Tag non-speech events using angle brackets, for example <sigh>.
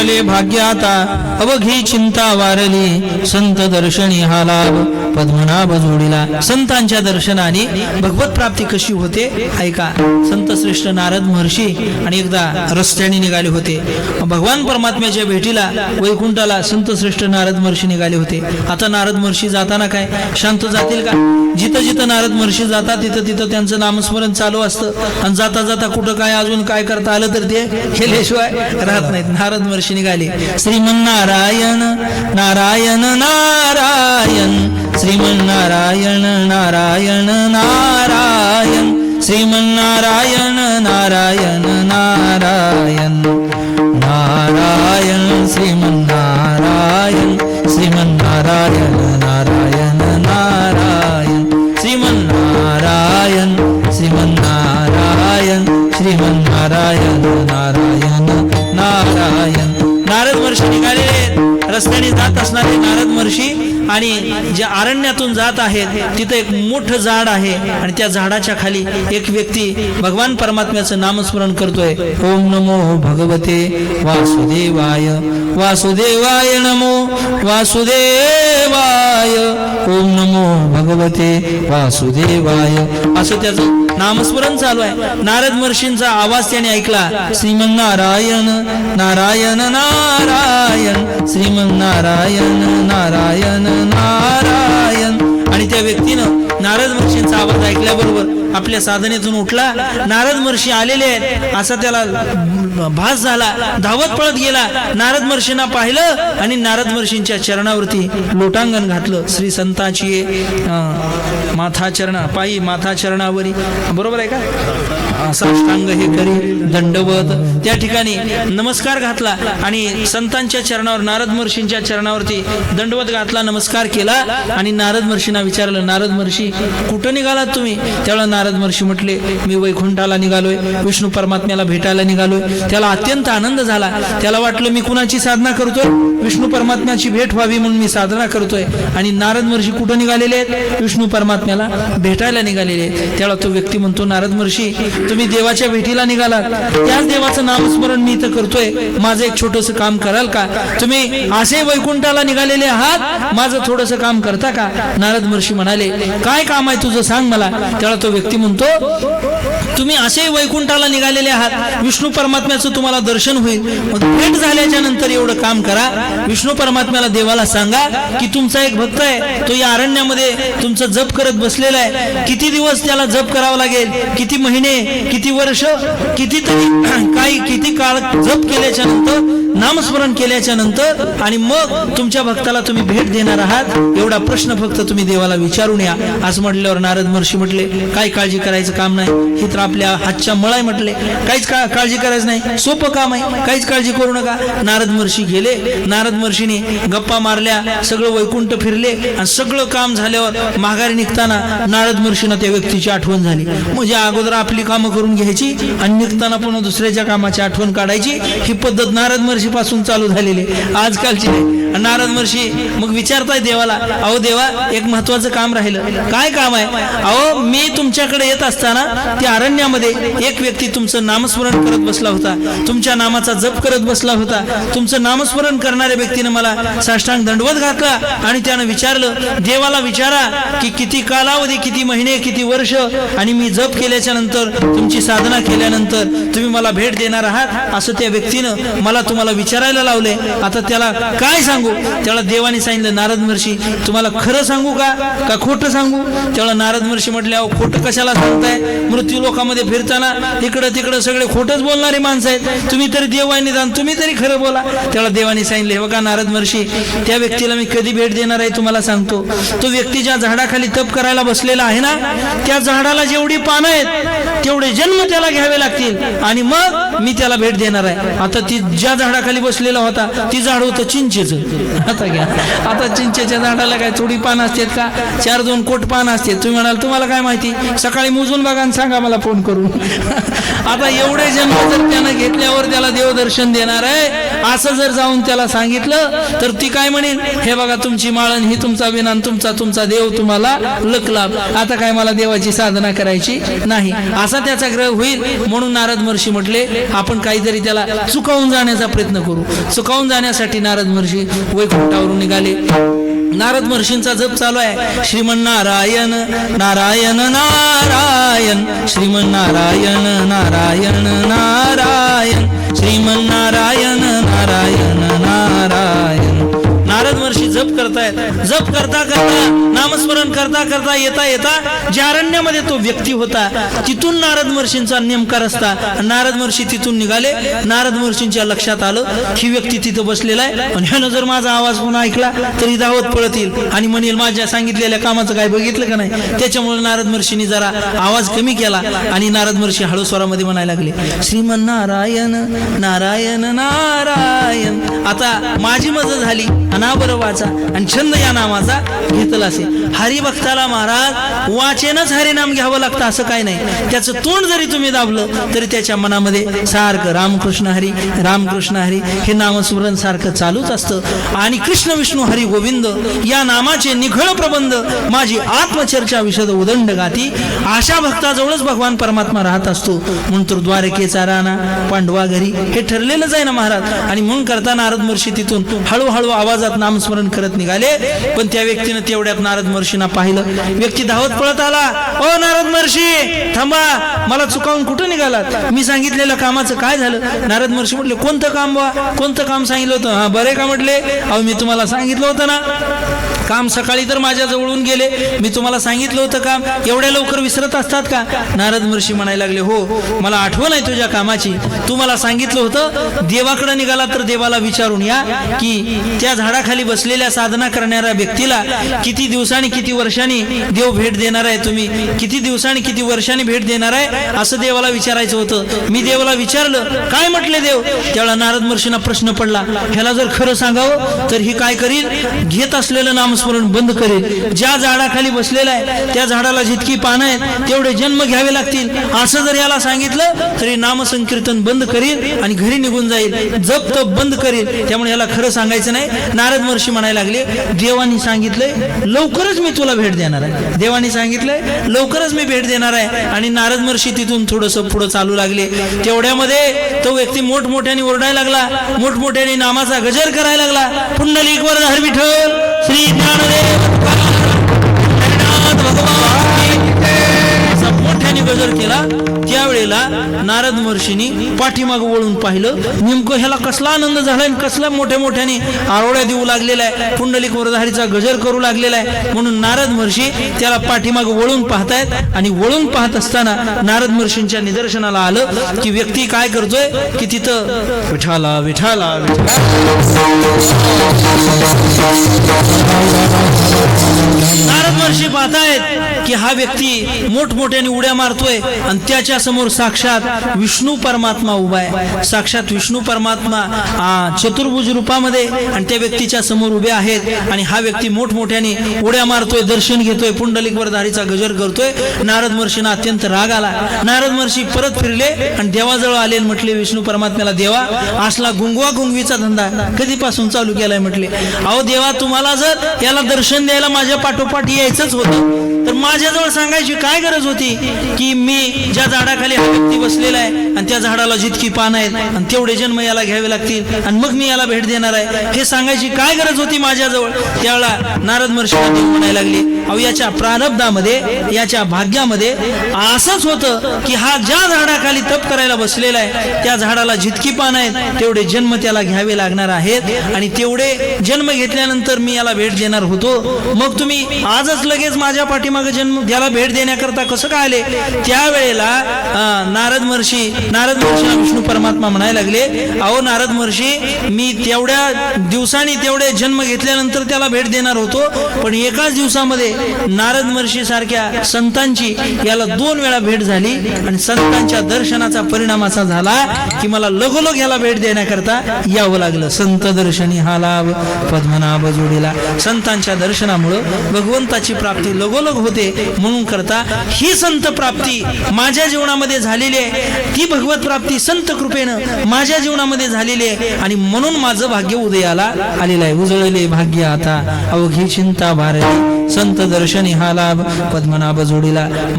उरले भाग्याता अवघी चिंता वारली. संत दर्शनी हा लाभ पद्मनाभ जोडीला. संतांच्या दर्शनाने भगवत प्राप्ती कशी होते? ऐका. संत श्रेष्ठ नारद महर्षी आणि एकदा रस्त्याने निघाले होते. भगवान परमात्म्याच्या भेटीला वैकुंठाला संत श्रेष्ठ नारद महर्षी निघाले होते. आता नारद महर्षी जाताना काय? शांत जातील का? जिथं जिथं नारद महर्षी जातात तिथं तिथं त्यांचं नामस्मरण चालू असतं. आणि जाता जाता कुठं काय अजून काय करता आलं तर ते? केल्याशिवाय राहत नाहीत. नारद महर्षी निघाले श्रीमन्नारायण नारायण नारायण श्रीमन्नारायण नारायण नारायण श्रीमन्नारायण नारायण नारायण नारायण श्रीमन्नारायण श्रीमन्नारायण रस्त्याने जात असणारे नारद महर्षी आणि जे अरण्यातून जात आहेत तिथं एक मोठं झाड आहे आणि त्या झाडाच्या खाली एक व्यक्ती भगवान परमात्म्याचं नामस्मरण करतोय. ओम नमो भगवते वासुदेवाय वासुदेवाय नमो वासुदेवाय. ओम नमो भगवते वासुदेवाय. असं त्याचं नामस्मरण चालू आहे. नारद महर्षींचा आवाज त्याने ऐकला. श्रीमन्नारायण नारायण नारायण. श्रीमन्नारायण नारायण नारायण. नारायण. आणि त्या व्यक्तीनं नारद महर्षींचा आवाज ऐकल्याबरोबर आपल्या साधनेतून उठला. नारद महर्षी आलेले आहेत. असा त्याला भास झाला. धावत पळत गेला. नारद महर्षींना पाहिलं आणि नारद महर्षींच्या चरणावरती लोटांगण घातलं. श्री संताची माथा चरणा पायी माथा चरणावरी. बरोबर आहे का? साष्टांग हे करी दंडवत. त्या ठिकाणी नमस्कार घातला आणि संतांच्या चरणावर नारद महर्षींच्या चरणावरती दंडवत घातला नमस्कार केला आणि नारद महर्षींना विचारलं नारद महर्षी कुठं निघालात तुम्ही? त्यावेळेला नारद महर्षी म्हटले मी वैकुंठाला निघालोय विष्णू परमात्म्याला भेटायला निघालोय. त्याला अत्यंत आनंद झाला. त्याला वाटलं मी कुणाची साधना करतोय? विष्णू परमात्म्याची भेट व्हावी म्हणून मी साधना करतोय. आणि नारद महर्षी कुठं निघालेले आहेत? विष्णू परमात्म्याला भेटायला निघालेले आहेत. त्याला तो व्यक्ती म्हणतो नारद महर्षी तुम्ही देवाच्या भेटीला निघालात. त्याच देवाचं नामस्मरण मी इथं करतोय. माझं एक छोटस काम कराल का? तुम्ही असे वैकुंठाला निघालेले आहात? माझं थोडस काम करता का? नारद महर्षी म्हणाले काय काय काम आहे तुझं? सांग मला. त्याला तो व्यक्ती म्हणतो तुम्ही असे वैकुंठाला निघालेले आहात विष्णू परमात्म्याचं तुम्हाला दर्शन होईल. मग भेट झाल्याच्यानंतर एवढं काम करा. विष्णू परमात्म्याला देवाला सांगा की तुमचा एक भक्त आहे. तो या अरण्यामध्ये तुमचा जप करत बसलेला आहे. किती दिवस त्याला जप करावा लागेल? किती महिने? किती वर्ष? कितीतरी <clears throat> काही किती काळ जप केल्याच्यानंतर नामस्मरण केल्याच्यानंतर आणि मग तुमच्या भक्ताला तुम्ही भेट देणार आहात. एवढा प्रश्न फक्त तुम्ही देवाला विचारून या. असं म्हटल्यावर नारद महर्षी म्हटले काय काळजी करायचं काम नाही? हे तर आपल्या हातच्या मळाय म्हटले. काहीच का काळजी करायचं नाही. सोपं काम आहे. काहीच काळजी करू नका. नारद महर्षी गेले. नारद महर्षीने गप्पा मारल्या सगळं वैकुंठ फिरले आणि सगळं काम झाल्यावर माघारी निघताना नारद महर्षीना त्या व्यक्तीची आठवण झाली. म्हणजे अगोदर आपली कामं करून घ्यायची आणि निघताना पुन्हा दुसऱ्याच्या कामाची आठवण काढायची. ही पद्धत नारद महर्षी पासून चालू झालेली आजकालची नारद महर्षी मग विचारताय देवाला अहो देवा एक महत्वाचं काम राहिलं. काय काम आहे? अहो मी तुमच्याकडे येत असताना त्या अरण्यामध्ये एक व्यक्ती तुमचं नामस्मरण करत बसला होता. तुमच्या नामाचा जप करत बसला होता. तुमचं नामस्मरण करणाऱ्या व्यक्तीनं मला साष्टांग दंडवत घातला आणि त्यानं विचारलं देवाला विचारा की किती कालावधी किती महिने किती वर्ष आणि मी जप केल्याच्यानंतर तुमची साधना केल्यानंतर तुम्ही मला भेट देणार आहात? असं त्या व्यक्तीनं मला तुम्हाला विचारायला लावले. आता त्याला काय सांगू? त्याला देवाने सांगितलं नारद महर्षी तुम्हाला खरं सांगू का? का खोटं सांगू? त्याला नारद महर्षी म्हटले अहो खोटं कशाला सांगताय? मृत्यू लोकांमध्ये फिरताना इकडं तिकडं सगळे खोटच बोलणारे माणसं आहेत. तुम्ही तरी देव जाण तुम्ही तरी खरं बोला. त्याला देवाने सांगितले हे बघा नारद महर्षी त्या व्यक्तीला मी कधी भेट देणार आहे तुम्हाला सांगतो. तो व्यक्ती ज्या झाडाखाली तप करायला बसलेला आहे ना त्या झाडाला जेवढी पानं आहेत तेवढे जन्म त्याला घ्यावे लागतील आणि मग मी त्याला भेट देणार आहे. आता ती ज्या झाडाखाली बसलेला होता ती झाड होतं चिंचेचं. आता घ्या. आता चिंचेच्या झाडाला काय थोडी पानं असतात का? चार दोन कोट पान असते तुम्ही म्हणाल तुम्हाला काय माहिती? सकाळी मोजून बघा आणि सांगा मला फोन करून. <laughs> आता एवढे जन्म जर त्यानं घेतल्यावर त्याला देवदर्शन देणार आहे असं जर जाऊन त्याला सांगितलं तर ती काय म्हणेल? हे बघा तुमची माळण ही तुमचा विनान तुमचा तुमचा देव तुम्हाला लकलाभ आता काय मला देवाची साधना करायची नाही. असा त्याचा ग्रह होईल. म्हणून नारद महर्षी म्हटले आपण काहीतरी त्याला चुकावून जाण्याचा प्रयत्न करू. चुकावून जाण्यासाठी नारद महर्षी वैकुंठावरून निघाले. नारद महर्षींचा जप चालू आहे. श्रीमन नारायण नारायण. नारायण श्रीमन नारायण नारायण. नारायण श्रीमन नारायण नारायण नारायण. नारद महर्षी जप करतायत. जप करता करता नामस्मरण करता करता येता येता ज्या अरण्यामध्ये तो व्यक्ती होता तिथून नारद महर्षींचा नेमका रस्ता नारद महर्षी तिथून निघाले. नारद महर्षींच्या लक्षात आलं ही व्यक्ती तिथं बसलेला आहे. आणि ह्यानं जर माझा आवाज पुन्हा ऐकला तरी धावत पळत येईल आणि म्हणेल माझ्या सांगितलेल्या कामाचं काय बघितलं का नाही? त्याच्यामुळे नारद महर्षींनी जरा आवाज कमी केला आणि नारद महर्षी हळू स्वरामध्ये म्हणायला लागले श्रीमन नारायण नारायण नारायण आता माझी मजा झाली अनाबरोबाचा आणि छंद या नामाचा घेतला असेल हरिभक्ताला महाराज वाचेनच हरिनाम घ्यावं लागतं असं काय नाही. त्याचं तोंड जरी तुम्ही दाबलं तरी त्याच्या मनामध्ये सारखं रामकृष्ण हरी रामकृष्ण हरी हे नामस्मरण सारखं चालूच असतं. आणि कृष्ण विष्णू हरी गोविंद या नामाचे निखळ प्रबंध माझी आत्मचर्चा विशद उदंड गाती. अशा भक्ताजवळच भगवान परमात्मा राहत असतो. म्हणून तर द्वारकेचा राणा पांडवा घरी हे ठरलेलंच आहे ना महाराज. आणि म्हणून करता नारद महर्षी तिथून हळूहळू आवाजात नामस्मरण करत निघाले. पण त्या व्यक्तीनं तेवढ्यात नारद महर्षींना पाहिलं. व्यक्ती धावत पळत आला. ओ नारद महर्षी थांबा. मला चुकावून कुठं निघालात? मी सांगितलेलं कामाचं काय झालं? नारद महर्षी म्हटले कोणतं काम बा कोणतं काम सांगितलं होतं? हा बरे का? म्हटले. अहो मी तुम्हाला सांगितलं होतं ना. काम सकाळी तर माझ्या जवळून गेले. मी तुम्हाला सांगितलं होतं काम. एवढ्या लवकर विसरत असतात का? नारद महर्षी म्हणायला लागले हो मला आठवण आहे तुझ्या कामाची. तू मला सांगितलं होतं देवाकडे निघाला तर देवाला विचारून या की त्या झाडाखाली बसलेल्या साधना करणाऱ्या व्यक्तीला किती दिवस दिवसांनी किती वर्षांनी देव भेट देणार आहे तुम्ही? किती दिवसांनी किती वर्षांनी भेट देणार आहे? असं देवाला विचारायचं होतं. मी देवाला विचारलं काय म्हटले देव? त्यावेळेला नारद महर्षींना प्रश्न पडला ह्याला जर खरं सांगावं तर ही काय करील? घेत असलेलं नामस्मरण बंद करेल. ज्या झाडाखाली बसलेला आहे त्या झाडाला जितकी पानं आहेत तेवढे जन्म घ्यावे लागतील. असं जर याला सांगितलं तरी नामसंकीर्तन बंद करील आणि घरी निघून जाईल. जप तप बंद करील. त्यामुळे याला खरं सांगायचं नाही. नारद महर्षी म्हणायला लागले देवानी सांगितलंय लवकर लवकरच मी तुला भेट देणार आहे. देवाने सांगितलंय लवकरच मी भेट देणार आहे. आणि नारद महर्षी तिथून थोडस पुढे चालू लागले. तेवढ्यामध्ये तो व्यक्ती मोठमोठ्याने ओरडायला लागला. मोठमोठ्याने नामाचा गजर करायला लागला. पुंडलिक वर हर विठ्ठल. श्री ज्ञानदेव. भगवान. मोठ्याने गजर केला. त्यावेळेला नारद महर्षीनी पाठीमाग वळून पाहिलं. नेमकं ह्याला कसला आनंद झालाय आणि कसला मोठ्या मोठ्याने आरोड्या देऊ लागलेला आहे पुंडलिक वरधारीचा गजर करू लागलेला आहे. म्हणून नारद महर्षी त्याला पाठीमाग वळून पाहतायत आणि वळून पाहत असताना नारद महर्षींच्या निदर्शनाला आलं की व्यक्ती काय करतोय? की तिथं विठाला विठाला विठाला पाहतायत की हा व्यक्ती मोठमोठ्याने उड्या मारतोय आणि त्याच्यासमोर साक्षात विष्णू परमात्मा उभा आहे. साक्षात विष्णू परमात्मा चतुर्भुज रूपामध्ये आणि त्या व्यक्तीच्या समोर उभे आहेत आणि हा व्यक्ती मोठमोठ्याने उड्या मारतोय दर्शन घेतोय पुंडलिकवर धारीचा गजर करतोय. नारद महर्षींना अत्यंत राग आला. नारद महर्षी परत फिरले आणि देवाजवळ आले म्हटले विष्णू परमात्म्याला देवा असला गुंगवा गुंगवीचा धंदा कधीपासून चालू केलाय? म्हटले अहो देवा तुम्हाला जर याला दर्शन द्यायला माझ्या पाठोपाठ यायचंच होतं. Música तर माझ्याजवळ सांगायची काय गरज होती? की मी ज्या झाडाखाली हा व्यक्ती बसलेला आहे आणि त्या झाडाला जितकी पानं आहेत आणि तेवढे जन्म याला घ्यावे लागतील आणि मग मी याला भेट देणार आहे हे सांगायची काय गरज होती माझ्याजवळ? त्यावेळेला नारद महर्षी म्हणायला लागली अहो याच्या प्रारब्धामध्ये याच्या भाग्यामध्ये असंच होतं की हा ज्या झाडाखाली तप करायला बसलेला आहे त्या झाडाला जितकी पानं आहेत तेवढे जन्म त्याला घ्यावे लागणार आहेत आणि तेवढे जन्म घेतल्यानंतर मी याला भेट देणार होतो. मग तुम्ही आजच लगेच माझ्या पाठीमागे जन्म त्याला भेट देण्याकरता कसं काय आले? त्यावेळेला नारद महर्षी नारद महर्षीला विष्णू परमात्मा म्हणायला लागले अहो नारद महर्षी मी तेवढ्या दिवसांनी तेवढे जन्म घेतल्यानंतर त्याला भेट देणार होतो पण एकाच दिवसामध्ये नारद महर्षी सारख्या संतांची याला दोन वेळा भेट झाली आणि संतांच्या दर्शनाचा परिणाम असा झाला की मला लगोलग याला भेट देण्याकरता यावं लागलं. संत दर्शनी हा लाभ पद्मनाभ जोडीला. संतांच्या दर्शनामुळं भगवंताची प्राप्ती लगोलग होते. म्हणून करता ही संत प्राप्ती माझ्या जीवनामध्ये झालेली आहे. ती भगवत प्राप्ती संत कृपेनं माझ्या जीवनामध्ये झालेली आहे. आणि म्हणून माझं भाग्य उदयाला आलेलं आहे. उजळले भाग्य आता. अवघी चिंता भारती. संत दर्शनी हा लाभ. पद्मनाभ जोडीला.